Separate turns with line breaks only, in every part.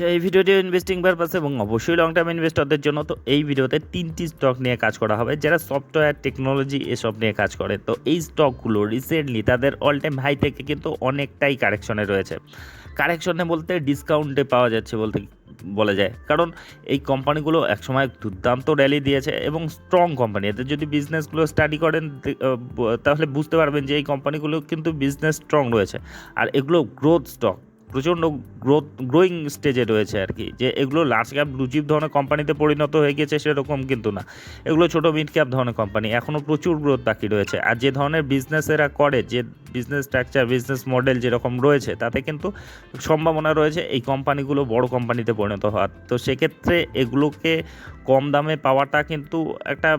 আচ্ছা এই ভিডিওটি ইনভেস্টিং পারপাস এবং অবশ্যই লং টার্ম ইনভেস্টরদের জন্য। তো এই ভিডিওতে তিনটি স্টক নিয়ে কাজ করা হবে, যারা সফটওয়্যার টেকনোলজি এসব নিয়ে কাজ করে। তো এই স্টকগুলো রিসেন্টলি তাদের অল টাইম হাই থেকে কিন্তু অনেকটাই কারেকশনে রয়েছে। কারেকশনে বলতে ডিসকাউন্টে পাওয়া যাচ্ছে বলতে বলা যায়। কারণ এই কোম্পানিগুলো একসময় দুর্দান্ত র্যালি দিয়েছে এবং স্ট্রং কোম্পানি এদের যদি বিজনেসগুলো স্টাডি করেন তাহলে বুঝতে পারবেন যে এই কোম্পানিগুলো কিন্তু বিজনেস স্ট্রং রয়েছে। আর এগুলো গ্রোথ স্টক প্রচণ্ড গ্রোথ গ্রোয়িং স্টেজে রয়েছে আর কি। যে এগুলো লার্জ ক্যাপ ব্লুচিপ ধরনের কোম্পানিতে পরিণত হয়ে গেছে সেরকম কিন্তু না। এগুলো ছোটো মিড ক্যাপ ধরনের কোম্পানি এখনও প্রচুর গ্রোথ বাকি রয়েছে। আর যে ধরনের বিজনেস এরা করে, যে বিজনেস স্ট্রাকচার বিজনেস মডেল যেরকম রয়েছে, তাতে কিন্তু সম্ভাবনা রয়েছে এই কোম্পানিগুলো বড় কোম্পানিতে পরিণত হওয়ার। তো সেক্ষেত্রে এগুলোকে কম দামে পাওয়াটা কিন্তু একটা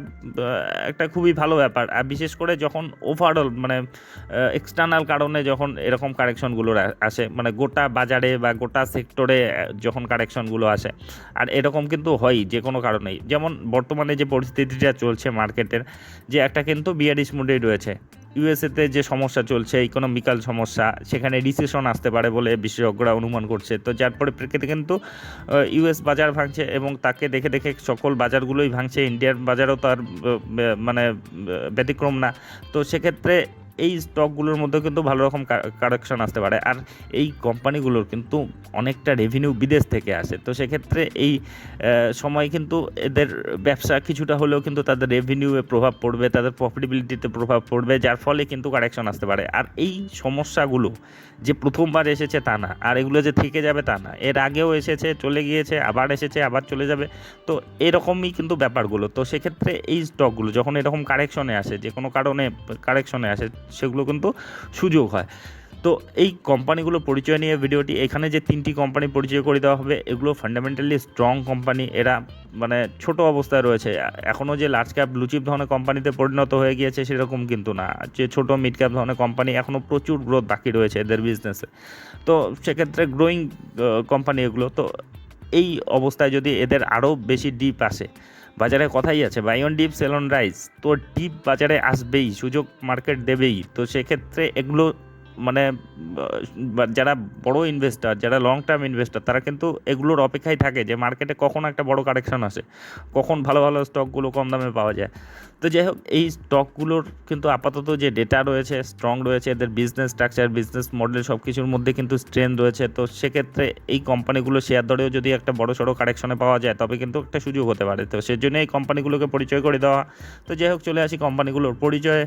একটা খুবই ভালো ব্যাপার। আর বিশেষ করে যখন ওভারঅল মানে এক্সটার্নাল কারণে যখন এরকম কারেকশনগুলো আসে মানে গোটা বাজারে বা গোটা সেক্টরে যখন কারেকশনগুলো আসে। আর এরকম কিন্তু হয়ই যে কোনো কারণেই। যেমন বর্তমানে যে পরিস্থিতিটা চলছে মার্কেটের, যে একটা কিন্তু বিয়ারিশ মুডেই রয়েছে। ইউএসএতে যে সমস্যা চলছে, ইকোনমিক্যাল সমস্যা, সেখানে রিসেশন আসতে পারে বলে বিশেষজ্ঞরা অনুমান করছে। তো যার পরিপ্রেক্ষিতে কিন্তু ইউএস বাজার ভাঙছে এবং তাকে দেখে দেখে সকল বাজারগুলোই ভাঙছে। ইন্ডিয়ার বাজারও তার মানে ব্যতিক্রম না। তো সেক্ষেত্রে এই স্টকগুলোর মধ্যে কিন্তু ভালো রকম কারেকশন আসতে পারে। আর এই কোম্পানিগুলোর কিন্তু অনেকটা রেভিনিউ বিদেশ থেকে আসে। তো সেক্ষেত্রে এই সময় কিন্তু এদের ব্যবসা কিছুটা হলেও কিন্তু তাদের রেভিনিউয়ে প্রভাব পড়বে, তাদের প্রফিটেবিলিটিতে প্রভাব পড়বে, যার ফলে কিন্তু কারেকশন আসতে পারে। আর এই সমস্যাগুলো যে প্রথমবার এসেছে তা না, আর এগুলো যে থেকে যাবে তা না। এর আগেও এসেছে, চলে গিয়েছে, আবার এসেছে, আবার চলে যাবে। তো এরকমই কিন্তু ব্যাপারগুলো। তো সেক্ষেত্রে এই স্টকগুলো যখন এরকম কারেকশনে আসে যে কোনো কারণে কারেকশনে আসে সেগুলো কিন্তু সুযোগ হয়। তো এই কোম্পানিগুলো পরিচয় নিয়ে ভিডিওটি, এখানে যে তিনটি কোম্পানি পরিচয় করে দেওয়া হবে, এগুলো ফান্ডামেন্টালি স্ট্রং কোম্পানি। এরা মানে ছোট অবস্থায় রয়েছে। এখনও যে লার্জ ক্যাপ ব্লুচিপ ধরনের কোম্পানিতে পরিণত হয়ে গিয়েছে সেরকম কিন্তু না। যে ছোট মিড ক্যাপ ধরনের কোম্পানি এখনও প্রচুর গ্রোথ বাকি রয়েছে এদের বিজনেসে তো সেক্ষেত্রে গ্রোয়িং কোম্পানি এগুলো। তো এই অবস্থায় যদি এদের আরও বেশি ডিপ আসে বাজারে কথাই আছে buy on dip sell on rise তো ডিপ বাজারে আসবেই, সুযোগ মার্কেট দেবেই। তো সেক্ষেত্রে এগুলো মানে যারা বড় ইনভেস্টার যারা লং টার্ম ইনভেস্টার তারা কিন্তু এগুলোর অপেক্ষায় থাকে যে মার্কেটে কখন একটা বড় কারেকশন আসে, কখন ভালো ভালো স্টকগুলো কম দামে পাওয়া যায়। তো যাই হোক, এই স্টকগুলোর কিন্তু আপাতত যে ডেটা রয়েছে স্ট্রং রয়েছে, এদের বিজনেস স্ট্রাকচার বিজনেস মডেল সব কিছুর মধ্যে কিন্তু স্ট্রেন রয়েছে। তো সেক্ষেত্রে এই কোম্পানিগুলো শেয়ার দরেও যদি একটা বড় সড়ো কারেকশনে পাওয়া যায়, তবে কিন্তু একটা সুযোগ হতে পারে। তো সেজন্য এই কোম্পানিগুলোকে পরিচয় করে দেওয়া। তো যাই হোক, চলে আসি কোম্পানিগুলোর পরিচয়ে।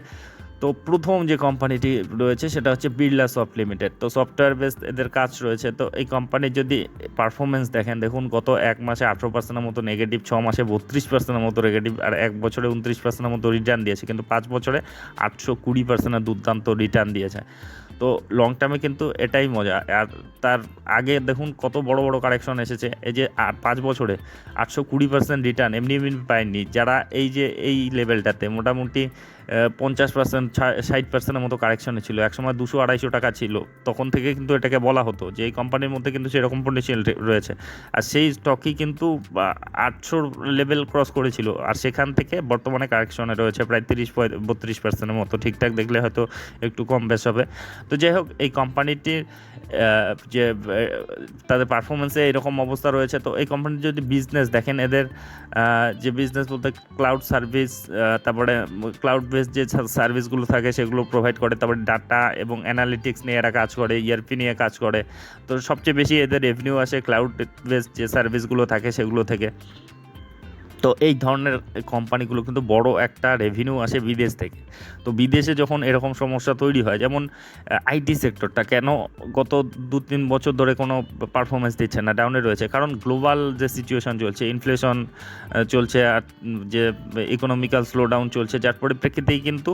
তো প্রথম যে কোম্পানিটি রয়েছে সেটা হচ্ছে বিড়লা সফট লিমিটেড তো সফটওয়্যার বেস এদের কাজ রয়েছে। তো এই কোম্পানির যদি পারফরমেন্স দেখেন, দেখুন গত এক মাসে আঠেরো পার্সেন্টের মতো নেগেটিভ ছ মাসে বত্রিশ পার্সেন্টের মতো নেগেটিভ আর এক বছরে উনত্রিশ পার্সেন্টের মতো রিটার্ন দিয়েছে। কিন্তু পাঁচ বছরে আটশো কুড়ি পার্সেন্টের দুর্দান্ত রিটার্ন দিয়েছে। তো লং টার্মে কিন্তু এটাই মজা। আর তার আগে দেখুন কত বড় বড় কারেকশন এসেছে। এই যে পাঁচ বছরে আটশো কুড়ি পার্সেন্ট রিটার্ন এমনি এমনি পায়নি। যারা এই যে, এই লেভেলটাতে মোটামুটি পঞ্চাশ পার্সেন্ট ষাট পার্সেন্টের মতো কারেকশনে ছিল। একসময় দুশো আড়াইশো টাকা ছিল। তখন থেকে কিন্তু এটাকে বলা হতো যে, এই কোম্পানির মধ্যে কিন্তু সেরকম পটেন্সিয়াল রয়েছে। আর সেই স্টকই কিন্তু আটশোর লেভেল ক্রস করেছিল। আর সেখান থেকে বর্তমানে কারেকশনে রয়েছে প্রায় তিরিশ বত্রিশ পার্সেন্টের মতো। ঠিকঠাক দেখলে হয়তো একটু কম বেশ হবে। তো যাই হোক, এই কোম্পানিটির যে তাদের পারফরমেন্সে এরকম অবস্থা রয়েছে। তো এই কোম্পানির যদি বিজনেস দেখেন, এদের যে বিজনেস বলতে ক্লাউড সার্ভিস তারপরে ক্লাউড বেস যে সার্ভিসগুলো থাকে সেগুলো প্রোভাইড করে, তারপরে ডাটা এবং অ্যানালিটিক্স নিয়ে এরা কাজ করে ইআরপি নিয়ে কাজ করে। তো সবচেয়ে বেশি এদের রেভিনিউ আসে ক্লাউড বেস যে সার্ভিসগুলো থাকে সেগুলো থেকে। তো এই ধরনের কোম্পানিগুলো কিন্তু বড় একটা রেভিনিউ আসে বিদেশ থেকে। তো বিদেশে যখন এরকম সমস্যা তৈরি হয়, যেমন আইটি সেক্টরটা কেন গত দু তিন বছর ধরে কোনো পারফরমেন্স দিচ্ছে না ডাউনে রয়েছে? কারণ গ্লোবাল যে সিচুয়েশন চলছে ইনফ্লেশন চলছে আর যে ইকোনমিক্যাল স্লোডাউন চলছে, যার পরিপ্রেক্ষিতেই কিন্তু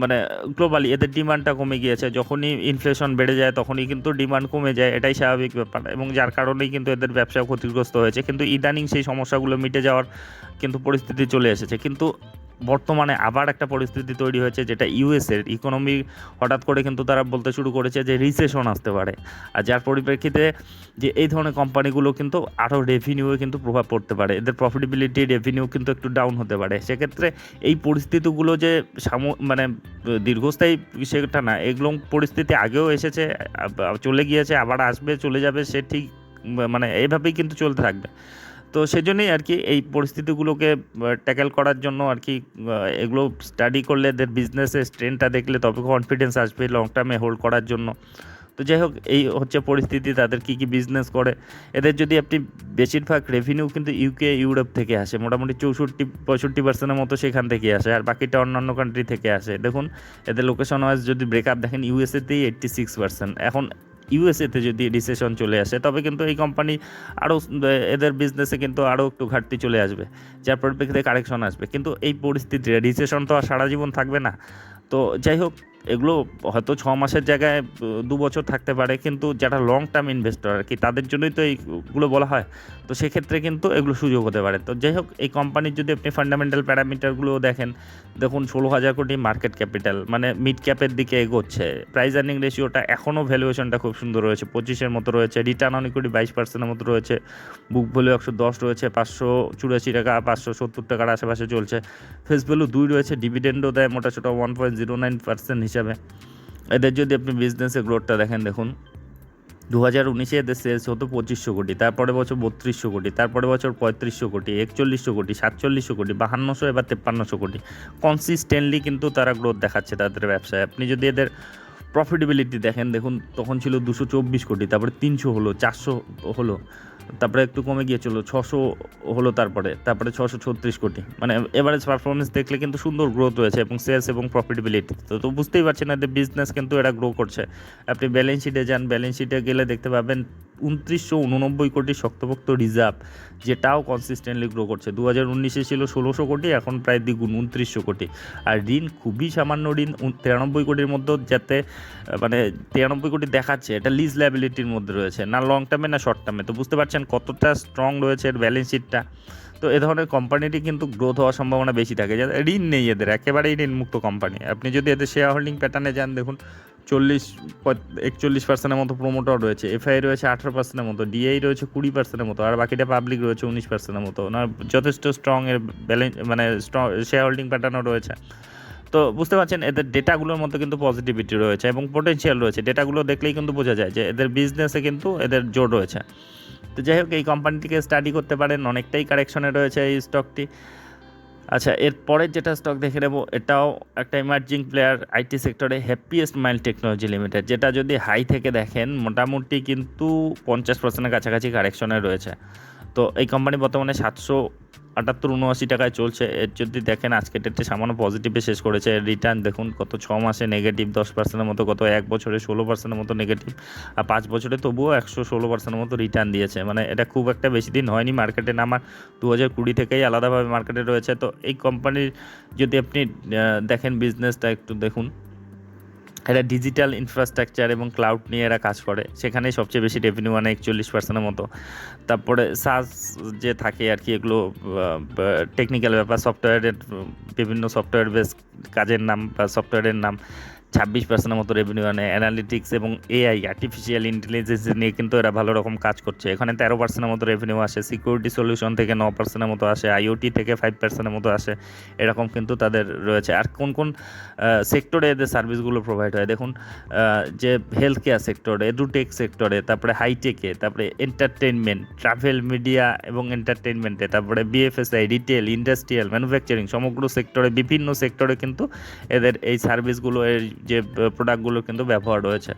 মানে গ্লোবালি এদের ডিমান্ডটা কমে গিয়েছে। যখনই ইনফ্লেশন বেড়ে যায়, তখনই কিন্তু ডিমান্ড কমে যায়, এটাই স্বাভাবিক ব্যাপার। এবং যার কারণেই কিন্তু এদের ব্যবসা ক্ষতিগ্রস্ত হয়েছে। কিন্তু ইদানিং সেই সমস্যাগুলো মিটে যাওয়ার কিন্তু পরিস্থিতি চলে এসেছে। কিন্তু বর্তমানে আবার একটা পরিস্থিতি তৈরি হয়েছে যেটা ইউএসের ইকোনমি হঠাৎ করে কিন্তু তারা বলতে শুরু করেছে যে রিসেশন আসতে পারে। আর যার পরিপ্রেক্ষিতে যে এই ধরনের কোম্পানিগুলো কিন্তু আরও রেভিনিউয়ে কিন্তু প্রভাব পড়তে পারে। এদের প্রফিটেবিলিটি রেভিনিউ কিন্তু একটু ডাউন হতে পারে। সেক্ষেত্রে এই পরিস্থিতিগুলো যে সাম মানে দীর্ঘস্থায়ী সেটা না, এগুলো পরিস্থিতি আগেও এসেছে চলে গিয়েছে, আবার আসবে, চলে যাবে, সে ঠিক মানে এইভাবেই কিন্তু চলতে থাকবে। তো সেই জন্যই আর কি এই পরিস্থিতিগুলোকে ট্যাকেল করার জন্য আর কি এগুলো স্টাডি করলে এদের বিজনেসের স্ট্রেনটা দেখলে তবে কনফিডেন্স আসবে লং টার্মে হোল্ড করার জন্য। তো যাই হোক, এই হচ্ছে পরিস্থিতি, তাদের কী কী বিজনেস করে। এদের যদি আপনি বেশিরভাগ রেভিনিউ কিন্তু ইউকে ইউরোপ থেকে আসে, মোটামুটি চৌষট্টি, পঁয়ষট্টি পার্সেন্টের মতো সেখান থেকে আসে, আর বাকিটা অন্যান্য কান্ট্রি থেকে আসে। দেখুন, এদের লোকেশন ওয়াইজ যদি ব্রেকআপ দেখেন ইউএসএতেই এইট্টি সিক্স পার্সেন্ট এখন ইউএসএতে যদি রিসেশন চলে আসে, তবে কিন্তু এই কোম্পানি আরও এদের বিজনেসে কিন্তু আরও একটু ঘাটতি চলে আসবে, যার পরিপ্রেক্ষিতে কারেকশন আসবে। কিন্তু এই পরিস্থিতিতে রিসেশন তো আর সারা জীবন থাকবে না। তো যাই হোক এগুলো হয়তো ছ মাসের জায়গায় দু বছর থাকতে পারে, কিন্তু যারা লং টার্ম ইনভেস্টর আর কি, তাদের জন্যই তো এইগুলো বলা হয়। তো সেক্ষেত্রে কিন্তু এগুলো সুযোগ হতে পারে। তো যাই হোক, এই কোম্পানির যদি আপনি ফান্ডামেন্টাল প্যারামিটারগুলো দেখেন, দেখুন ষোলো হাজার কোটি মার্কেট ক্যাপিটাল মানে মিড ক্যাপের দিকে এগোচ্ছে। প্রাইস আর্নিং রেশিওটা এখনও ভ্যালুয়েশনটা খুব সুন্দর রয়েছে, পঁচিশের মতো রয়েছে রিটার্ন অন ইকুইটি বাইশ পার্সেন্টের মতো রয়েছে বুক ভ্যালু একশো দশ রয়েছে, পাঁচশো চুরাশি টাকা, পাঁচশো সত্তর টাকার আশেপাশে চলছে। ফেস ভ্যালু দুই রয়েছে ডিভিডেন্ডও দেয় মোটা ছোটো one point zero nine percent হিসাবে। এদের যদি আপনি বিজনেসের গ্রোথটা দেখেন, দেখুন দু হাজার উনিশে এদের সেলস হতো পঁচিশশো কোটি তারপরে বছর বত্রিশশো কোটি তারপরে বছর পঁয়ত্রিশশো কোটি, একচল্লিশশো কোটি, সাতচল্লিশশো কোটি, বাহান্নশো, এবার তেপ্পান্নশো কোটি। কনসিস্টেন্টলি কিন্তু তারা গ্রোথ দেখাচ্ছে তাদের ব্যবসায়। আপনি যদি এদের প্রফিটেবিলিটি দেখেন, দেখুন, তখন ছিল দুশো চব্বিশ কোটি, তারপরে তিনশো হলো, চারশো হলো। তারপরে একটু কমে গিয়েছিল, ছশো হলো তারপরে তারপরে ছশো ছত্রিশ কোটি। মানে এভারেজ পারফরমেন্স দেখলে কিন্তু সুন্দর গ্রোথ রয়েছে এবং সেলস এবং প্রফিটেবিলিটি তো তো বুঝতেই পারছেন না যে বিজনেস কিন্তু এটা গ্রো করছে। আপনি ব্যালেন্স শিটে যান ব্যালেন্স শিটে গেলে দেখতে পাবেন উনত্রিশশো উননব্বই কোটি শক্তপোক্ত রিজার্ভ যেটাও কনসিস্টেন্টলি গ্রো করছে। দু হাজার উনিশে ছিল ষোলোশো কোটি, এখন প্রায় দ্বিগুণ, উনত্রিশশো কোটি। আর ঋণ খুবই সামান্য ঋণ তিরানব্বই কোটির মধ্যে যাতে মানে তিরানব্বই কোটি দেখাচ্ছে, এটা লিজ লাইবিলিটির মধ্যে রয়েছে। না লং টার্মে না শর্ট টার্মে তো বুঝতে পারছেন কতটা স্ট্রং রয়েছে এর ব্যালেন্স শিটটা তো এ ধরনের কোম্পানিটি কিন্তু গ্রোথ হওয়ার সম্ভাবনা বেশি থাকে। যাদের ঋণ নেই এদের, একেবারেই ঋণমুক্ত কোম্পানি আপনি যদি এদের শেয়ার হোল্ডিং প্যাটার্নে যান, দেখুন, চল্লিশ একচল্লিশ পার্সেন্টের মতো প্রোমোটার রয়েছে এফআই রয়েছে আঠারো পার্সেন্টের মতো ডিআই রয়েছে কুড়ি পার্সেন্টের মতো, আর বাকিটা পাবলিক রয়েছে উনিশ পার্সেন্টের মতো। না, যথেষ্ট স্ট্রং এর ব্যালেন্স মানে স্ট্রং শেয়ার হোল্ডিং প্যাটার্নও রয়েছে। তো বুঝতে পারছেন, এদের ডেটাগুলোর মধ্যে কিন্তু পজিটিভিটি রয়েছে এবং পোটেনশিয়াল রয়েছে। ডেটাগুলো দেখলেই কিন্তু বোঝা যায় যে এদের বিজনেসে কিন্তু এদের জোর রয়েছে। তো যাই হোক, এই কোম্পানিটিকে স্টাডি করতে পারেন, অনেকটাই কারেকশনে রয়েছে এই স্টকটি আচ্ছা এর পরের যেটা স্টক দেখে নেব, এটাও একটা ইমার্জিং প্লেয়ার আইটি সেক্টরে হ্যাপিয়েস্ট মাইল টেকনোলজি লিমিটেড যেটা যদি হাই থেকে দেখেন, মোটামুটি কিন্তু পঞ্চাশ পার্সেন্টের কাছাকাছি কারেকশনে রয়েছে। তো এই কোম্পানি বর্তমানে সাতশো আটাত্তর উনআশি টাকায় চলছে। এর যদি দেখেন, আজকে ডেটে সামান্য পজিটিভে শেষ করেছে। রিটার্ন দেখুন, কত ছ মাসে নেগেটিভ দশ পার্সেন্টের মতো, কত এক বছরে ষোলো পার্সেন্টের মতো নেগেটিভ আর পাঁচ বছরে তবুও একশো ষোলো পার্সেন্টের মতো রিটার্ন দিয়েছে। মানে এটা খুব একটা বেশি দিন হয়নি মার্কেটে নামার। দু হাজার কুড়ি থেকেই আলাদাভাবে মার্কেটে রয়েছে। তো এই কোম্পানির যদি আপনি দেখেন বিজনেসটা একটু দেখুন। এরা ডিজিটাল ইনফ্রাস্ট্রাকচার এবং ক্লাউড নিয়ে এরা কাজ করে। সেখানে সবচেয়ে বেশি রেভিনিউ আনে একচল্লিশ পার্সেন্টের মতো। তারপরে সাস যে থাকে আর কি, এগুলো টেকনিক্যাল ব্যাপার সফটওয়্যারের বিভিন্ন সফটওয়্যার বেস কাজের নাম বা সফটওয়্যারের নাম। ছাব্বিশ পার্সেন্টের মতো রেভিনিউ আনে অ্যানালিটিক্স এবং এআই আর্টিফিশিয়াল ইন্টেলিজেন্স নিয়ে কিন্তু এরা ভালো রকম কাজ করছে। এখানে তেরো পার্সেন্টের মতো রেভিনিউ আসে সিকিউরিটি সলিউশন থেকে ন পার্সেন্টের মতো আসে আইওটি থেকে ফাইভ পার্সেন্টের মতো আসে, এরকম কিন্তু তাদের রয়েছে। আর কোন কোন সেক্টরে এদের সার্ভিসগুলো প্রোভাইড হয়? দেখুন যে হেলথ কেয়ার সেক্টরে এডুটেক সেক্টরে তারপরে হাইটেকে তারপরে এন্টারটেনমেন্ট ট্রাভেল মিডিয়া এবং এন্টারটেনমেন্টে তারপরে বিএফএসআই রিটেল ইন্ডাস্ট্রিয়াল ম্যানুফ্যাকচারিং সমগ্র সেক্টরে বিভিন্ন সেক্টরে কিন্তু এদের এই সার্ভিসগুলো এর যে প্রোডাক্টগুলো কিন্তু ব্যবহার রয়েছে।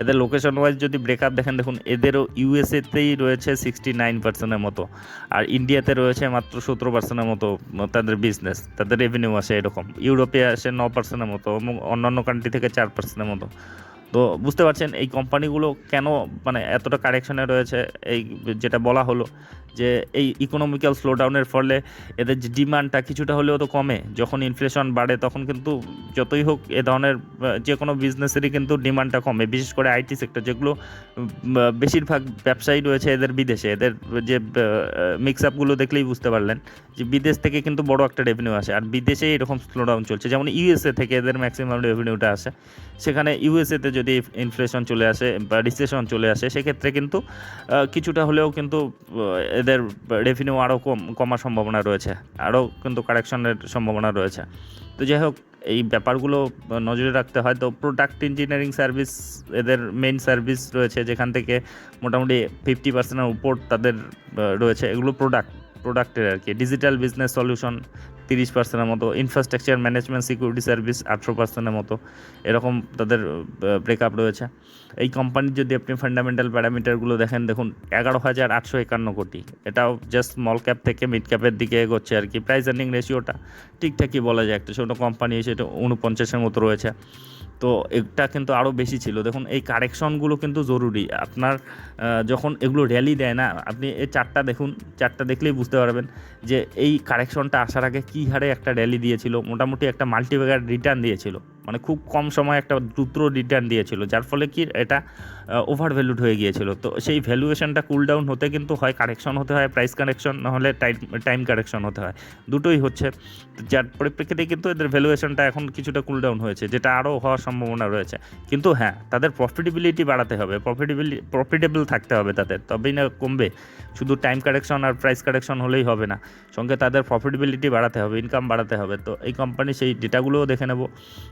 এদের লোকেশন ওয়াইজ যদি ব্রেকআপ দেখেন, দেখুন, এদেরও ইউএসএতেই রয়েছে সিক্সটি নাইন পার্সেন্টের মতো। আর ইন্ডিয়াতে রয়েছে মাত্র সতেরো পার্সেন্টের মতো তাদের বিজনেস তাদের রেভিনিউ আসে এরকম। ইউরোপে আসে ন পার্সেন্টের মতো, এবং অন্যান্য কান্ট্রি থেকে চার পার্সেন্টের মতো। তো বুঝতে পারছেন, এই কোম্পানিগুলো কেন মানে এতটা কারেকশনে রয়েছে? এই যেটা বলা হলো যে এই ইকোনমিক্যাল স্লোডাউনের ফলে এদের যে ডিমান্ডটা কিছুটা হলেও তো কমে। যখন ইনফ্লেশন বাড়ে, তখন কিন্তু যতই হোক এ ধরনের যে কোনো বিজনেসেরই কিন্তু ডিমান্ডটা কমে। বিশেষ করে আইটি সেক্টর যেগুলো বেশিরভাগ ব্যবসায়ী রয়েছে এদের বিদেশে। এদের যে মিক্স আপগুলো দেখলেই বুঝতে পারলেন যে বিদেশ থেকে কিন্তু বড় একটা রেভিনিউ আসে। আর বিদেশে এরকম স্লোডাউন চলছে। যেমন ইউএসএ থেকে এদের ম্যাক্সিমাম রেভিনিউটা আসে। সেখানে ইউএসএতে যদি ইনফ্লেশন চলে আসে বা রিসেশন চলে আসে, সেক্ষেত্রে কিন্তু কিছুটা হলেও কিন্তু এদের রেভিনিউ আরও কম, কমার সম্ভাবনা রয়েছে আরও কিন্তু কারেকশনের সম্ভাবনা রয়েছে। তো যাই হোক, এই ব্যাপারগুলো নজরে রাখতে হয়। তো প্রোডাক্ট ইঞ্জিনিয়ারিং সার্ভিস এদের মেইন সার্ভিস রয়েছে, যেখান থেকে মোটামুটি ফিফটি পার্সেন্টের উপর তাদের রয়েছে। এগুলো প্রোডাক্ট প্রোডাক্টের আর কি। ডিজিটাল বিজনেস সলিউশন তিরিশ পার্সেন্টের মতো ইনফ্রাস্ট্রাকচার ম্যানেজমেন্ট সিকিউরিটি সার্ভিস আঠেরো পার্সেন্টের মতো, এরকম তাদের ব্রেকআপ রয়েছে। এই কোম্পানির যদি আপনি ফান্ডামেন্টাল প্যারামিটারগুলো দেখেন, দেখুন, এগারো হাজার আটশো একান্ন কোটি। এটাও জাস্ট স্মল ক্যাপ থেকে মিড ক্যাপের দিকে এগোচ্ছে আর কি। প্রাইস আর্নিং রেশিওটা ঠিকঠাকই বলা যায় একটা। ছোটো কোম্পানি সেটা উনপঞ্চাশের মতো রয়েছে। তো এটা কিন্তু আরও বেশি ছিল। দেখুন, এই কারেকশনগুলো কিন্তু জরুরি। আপনার যখন এগুলো র্যালি দেয় না, আপনি এই চারটা দেখুন, চারটা দেখলেই বুঝতে পারবেন যে এই কারেকশনটা আসার আগে কী হারে একটা র্যালি দিয়েছিল, মোটামুটি একটা মাল্টিপ্যাকার রিটার্ন দিয়েছিল। মানে খুব কম সময় একটা দ্রুত রিটার্ন দিয়েছিল, যার ফলে কি এটা ওভার ভ্যালুড হয়ে গিয়েছিল। তো সেই ভ্যালুয়েশনটা কুল ডাউন হতে কিন্তু হয় কারেকশন হতে হয় প্রাইস কারেকশন নাহলে টাইম টাইম কারেকশন হতে হয়। দুটোই হচ্ছে। যার পরিপ্রেক্ষিতে কিন্তু এদের ভ্যালুয়েশনটা এখন কিছুটা কুল ডাউন হয়েছে, যেটা আরও হওয়ার সম্ভাবনা রয়েছে। কিন্তু হ্যাঁ তাদের প্রফিটেবিলিটি বাড়াতে হবে প্রফিটেবিলি প্রফিটেবল থাকতে হবে তাদের, তবেই না কমবে। শুধু টাইম কারেকশন আর প্রাইস কারেকশন হলেই হবে না, সঙ্গে তাদের প্রফিটেবিলিটি বাড়াতে হবে ইনকাম বাড়াতে হবে। তো এই কোম্পানি সেই ডেটাগুলোও দেখে নেব।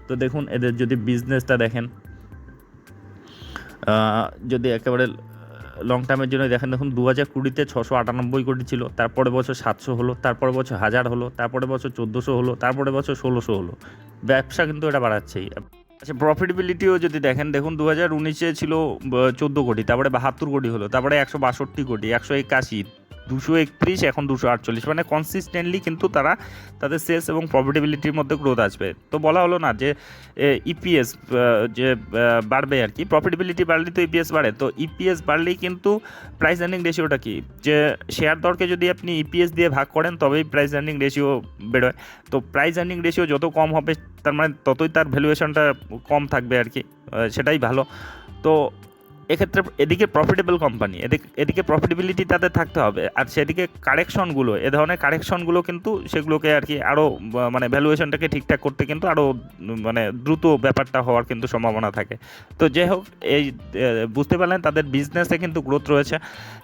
তো দেখুন, এদের যদি বিজনেসটা দেখেন যদি একেবারে লং টার্মের জন্য দেখেন, দেখুন দু হাজার কুড়িতে ছশো আটানব্বই কোটি ছিল তারপরে বছর সাতশো হলো তারপরে বছর হাজার হলো তারপরে বছর চোদ্দোশো হলো তারপরে বছর ষোলোশো হলো। ব্যবসা কিন্তু এটা বাড়াচ্ছেই আচ্ছা প্রফিটেবিলিটিও যদি দেখেন, দেখুন দু হাজার উনিশে ছিল চোদ্দ কোটি, তারপরে বাহাত্তর কোটি হলো, তারপরে একশো বাষট্টি কোটি, একশো একাশি দুশো একত্রিশ, এখন দুশো আটচল্লিশ। মানে কনসিস্টেন্টলি কিন্তু তারা তাদের সেলস এবং প্রফিটেবিলিটির মধ্যে গ্রোথ আসবে। তো বলা হলো না যে ইপিএস যে বাড়বে আর কি। প্রফিটেবিলিটি বাড়লে তো ইপিএস বাড়ে। তো ইপিএস বাড়লেই কিন্তু প্রাইস আর্নিং রেশিওটা কি? যে শেয়ার দরকে যদি আপনি ইপিএস দিয়ে ভাগ করেন, তবেই প্রাইস আর্নিং রেশিও বেরোয়। তো প্রাইস আর্নিং রেশিও যত কম হবে, তার মানে ততই তার ভ্যালুয়েশনটা কম থাকবে আর কি। সেটাই ভালো। তো এক্ষেত্রে এদিকে প্রফিটেবল কোম্পানি এদিকে এদিকে প্রফিটেবিলিটি তাদের থাকতে হবে। আর সেদিকে কারেকশনগুলো এ ধরনের কারেকশনগুলো কিন্তু সেগুলোকে আর কি আরও মানে ভ্যালুয়েশনটাকে ঠিকঠাক করতে কিন্তু আরও মানে দ্রুত ব্যাপারটা হওয়ার কিন্তু সম্ভাবনা থাকে। তো যাই হোক, এই বুঝতে পারলেন তাদের বিজনেসে কিন্তু গ্রোথ রয়েছে।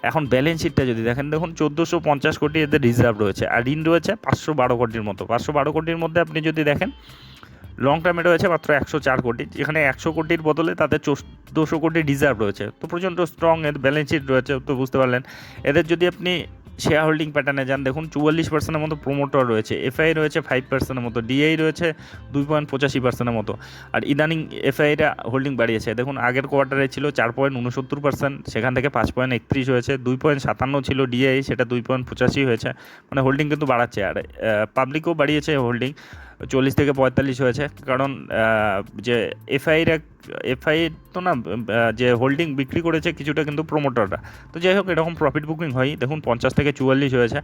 এখন ব্যালেন্স শিটটা যদি দেখেন, দেখুন চোদ্দোশো পঞ্চাশ কোটি এদের রিজার্ভ রয়েছে। আর ঋণ রয়েছে পাঁচশো বারো কোটির মতো। পাঁচশো বারো কোটির মধ্যে আপনি যদি দেখেন লং টার্মে রয়েছে মাত্র একশো চার কোটি। যেখানে একশো কোটির বদলে তাদের চোদ্দোশো কোটি রিজার্ভ রয়েছে। তো প্রচণ্ড স্ট্রং এর ব্যালেন্স শিট রয়েছে, তো বুঝতে পারলেন। এদের যদি আপনি শেয়ার হোল্ডিং প্যাটার্নে যান, দেখুন চুয়াল্লিশ পার্সেন্টের মতো প্রোমোটর রয়েছে এফআই রয়েছে ফাইভ পার্সেন্টের মতো ডিআই রয়েছে দুই পয়েন্ট পঁচাশি পার্সেন্টের মতো। আর ইদানিং এফআইরা হোল্ডিং বাড়িয়েছে। দেখুন, আগের কোয়ার্টারে ছিল চার পয়েন্ট উনসত্তর পার্সেন্ট সেখান থেকে পাঁচ পয়েন্ট একত্রিশ হয়েছে, দুই পয়েন্ট সাতান্ন ছিল ডিআই সেটা দুই পয়েন্ট পঁচাশি হয়েছে। মানে হোল্ডিং কিন্তু বাড়াচ্ছে। আর পাবলিকও বাড়িয়েছে হোল্ডিং চল্লিশ থেকে পঁয়তাল্লিশ হয়েছে। কারণ যে এফআইরা এফআই তো না যে হোল্ডিং বিক্রি করেছে কিছুটা কিন্তু প্রোমোটাররা তো যাই হোক, এরকম প্রফিট বুকিং হয়। দেখুন, পঞ্চাশ থেকে চুয়াল্লিশ হয়েছে।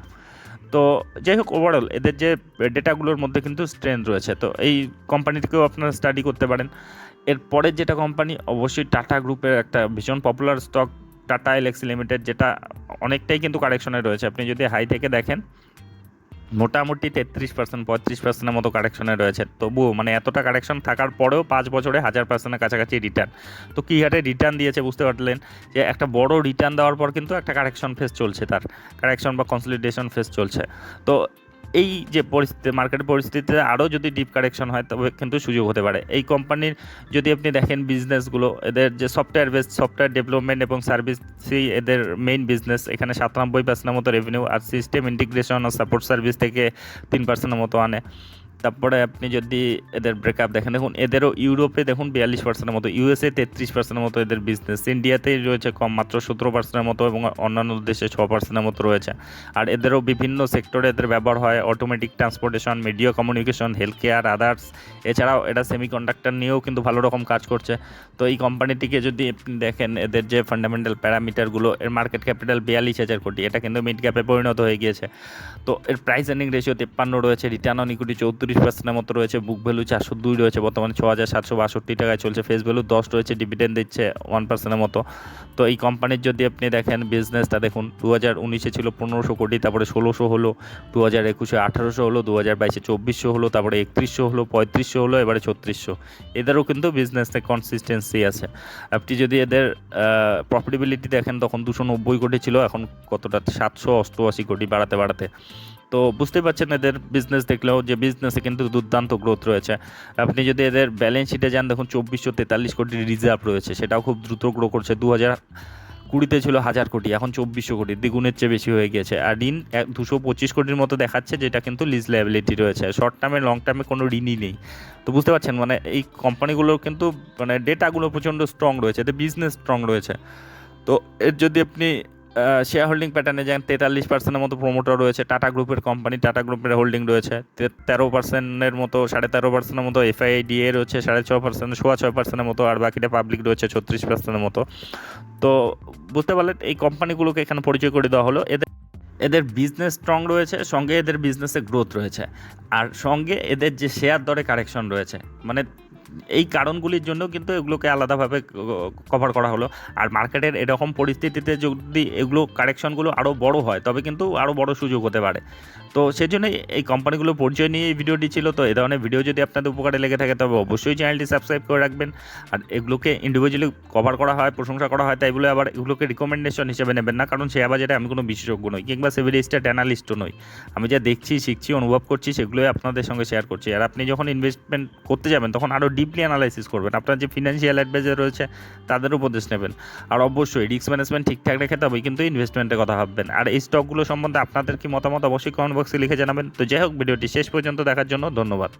তো যাই হোক ওভারঅল এদের যে ডেটাগুলোর মধ্যে কিন্তু স্ট্রেংথ রয়েছে। তো এই কোম্পানিটিকেও আপনারা স্টাডি করতে পারেন। এরপরের যেটা কোম্পানি অবশ্যই টাটা গ্রুপের একটা ভীষণ popular stock Tata Elxsi limited যেটা অনেকটাই কিন্তু কারেকশনে রয়েছে। আপনি যদি হাই থেকে দেখেন মোটামুটি তেত্রিশ পার্সেন্ট পঁয়ত্রিশ পার্সেন্টের মতো কারেকশনে রয়েছে। তবুও মানে এতটা কারেকশন থাকার পরেও পাঁচ বছরে হাজার পার্সেন্টের কাছাকাছি রিটার্ন তো কী হারে রিটার্ন দিয়েছে বুঝতে পারলেন? যে একটা বড় রিটার্ন দেওয়ার পর কিন্তু একটা কারেকশন ফেস চলছে তার। কারেকশন বা কনসলিডেশন ফেস চলছে। তো এই যে পরিস্থিতি মার্কেট পরিস্থিতিতে আরও যদি ডিপ কারেকশন হয়, তবে কিন্তু সুযোগ হতে পারে। এই কোম্পানির যদি আপনি দেখেন বিজনেসগুলো এদের যে সফটওয়্যার বেস সফটওয়্যার ডেভেলপমেন্ট এবং সার্ভিসই এদের মেইন বিজনেস এখানে সাতানব্বই পার্সেন্টের মতো রেভিনিউ আর সিস্টেম ইন্টিগ্রেশন ও সাপোর্ট সার্ভিস থেকে তিন পার্সেন্টের মতো আনে। তারপরে আপনি যদি এদের ব্রেকআপ দেখেন, দেখুন, এদেরও ইউরোপে দেখুন বিয়াল্লিশ পার্সেন্টের মতো ইউএসএ তেত্রিশ পার্সেন্টের মতো এদের বিজনেস ইন্ডিয়াতেই রয়েছে কম মাত্র সতেরো পার্সেন্টের মতো এবং অন্যান্য দেশে ছ পার্সেন্টের মতো রয়েছে। আর এদেরও বিভিন্ন সেক্টরে এদের ব্যবহার হয় automatic transportation media communication health care others এছাড়াও এটা সেমিকন্ডাক্টর নিয়েও কিন্তু ভালো রকম কাজ করছে। তো এই কোম্পানিটিকে যদি আপনি দেখেন, এদের যে ফান্ডামেন্টাল প্যারামিটারগুলো এর মার্কেট ক্যাপিটাল বিয়াল্লিশ হাজার কোটি, এটা কিন্তু মিড ক্যাপে পরিণত হয়ে গিয়েছে। তো এর প্রাইস আর্নিং রেশিও তিপ্পান্ন রয়েছে রিটার্ন অন ইকুইটি চৌত্রিশ পার্সেন্টের মতো রয়েছে বুক ভ্যালু চারশো দুই রয়েছে, বর্তমানে ছ হাজার সাতশো বাষট্টি টাকায় চলছে। ফেস ভ্যালু দশ রয়েছে ডিভিডেন্ড দিচ্ছে ওয়ান পার্সেন্টের মতো। তো এই কোম্পানির যদি আপনি দেখেন বিজনেসটা দেখুন দু হাজার উনিশে ছিল পনেরোশো কোটি, তারপরে ষোলোশো হলো দু হাজার একুশে আঠারোশো হলো দু হাজার বাইশে চব্বিশশো হলো, তারপরে একত্রিশশো হলো, পঁয়ত্রিশশো হলো, এবারে ছত্রিশশো। এদেরও কিন্তু বিজনেসে কনসিস্টেন্সি আছে। আপনি যদি এদের প্রফিটেবিলিটি দেখেন, তখন দুশো নব্বই কোটি ছিল, এখন কতটা? সাতশো অষ্টআশি কোটি, বাড়াতে বাড়াতে। তো বুঝতেই পারছেন এদের বিজনেস দেখলেও যে বিজনেসে কিন্তু দুর্দান্ত গ্রোথ রয়েছে। আপনি যদি এদের ব্যালেন্স শিটে যান, দেখুন চব্বিশশো তেতাল্লিশ কোটি রিজার্ভ রয়েছে। সেটাও খুব দ্রুত গ্রো করছে। দু হাজার কুড়িতে ছিল হাজার কোটি, এখন চব্বিশশো কোটি, দ্বিগুণের চেয়ে বেশি হয়ে গিয়েছে। আর ঋণ দুশো পঁচিশ কোটির মতো দেখাচ্ছে, যেটা কিন্তু লিজ লাইবিলিটি রয়েছে শর্ট টার্মে লং টার্মে কোনো ঋণই নেই। তো বুঝতে পারছেন মানে এই কোম্পানিগুলোর কিন্তু মানে ডেটাগুলো প্রচণ্ড স্ট্রং রয়েছে। এতে বিজনেস স্ট্রং রয়েছে। তো এর যদি আপনি শেয়ার হোল্ডিং প্যাটার্নে যেমন তেতাল্লিশ পার্সেন্টের মতো প্রমোটার রয়েছে টাটা গ্রুপের কোম্পানি টাটা গ্রুপের হোল্ডিং রয়েছে তেরো পার্সেন্টের মতো, সাড়ে তেরো পার্সেন্টের মতো এফআইডিএ রয়েছে, সাড়ে ছ পার্সেন্ট সোয়া ছয় পার্সেন্টের মতো, আর বাকিটা পাবলিক রয়েছে ছত্রিশ পার্সেন্টের মতো। তো বুঝতে পারলেন, এই কোম্পানিগুলোকে এখানে পরিচয় করে দেওয়া হলো। এদের এদের বিজনেস স্ট্রং রয়েছে, সঙ্গে এদের বিজনেসে গ্রোথ রয়েছে। আর সঙ্গে এদের যে শেয়ার দরে কারেকশন রয়েছে মানে এই কারণগুলির জন্য কিন্তু এগুলোকে আলাদাভাবে কভার করা হলো। আর মার্কেটের এরকম পরিস্থিতিতে যদি এগুলো কারেকশনগুলো আরও বড় হয়, তবে কিন্তু আরও বড় সুযোগ হতে পারে। তো সেই জন্যই এই কোম্পানিগুলোর পরিচয় নিয়ে এই ভিডিওটি ছিল। তো এই ধরনের ভিডিও যদি আপনাদের উপকারে লেগে থাকে, তবে অবশ্যই চ্যানেলটি সাবস্ক্রাইব করে রাখবেন। আর এগুলোকে ইন্ডিভিজুয়ালি কভার করা হয়, প্রশংসা করা হয়, তাই বলে আবার এগুলোকে রিকমেন্ডেশন হিসেবে নেবেন না। কারণ শেয়ার বাজারে আমি কোনো বিশেষজ্ঞ নই, কিংবা সিভিল স্টেট অ্যানালিস্টও নই। আমি যা দেখছি, শিখছি, অনুভব করছি, সেগুলোই আপনাদের সঙ্গে শেয়ার করছি। আর আপনি যখন ইনভেস্টমেন্ট করতে যাবেন, তখন আরও ডিপলি অ্যানালাইসিস করবেন। আপনার যে ফিনান্সিয়াল অ্যাডভাইজার রয়েছে, তাদের উপদেশ নেবেন। আর অবশ্যই রিস্ক ম্যানেজমেন্ট ঠিকঠাক রেখে তবেই কিন্তু ইনভেস্টমেন্টের কথা ভাববেন। আর এই স্টকগুলো সম্বন্ধে আপনাদের কি মতামত, অবশ্যই কমেন্ট বক্সে লিখে জানাবেন। তো যাই হোক ভিডিওটি শেষ পর্যন্ত দেখার জন্য ধন্যবাদ।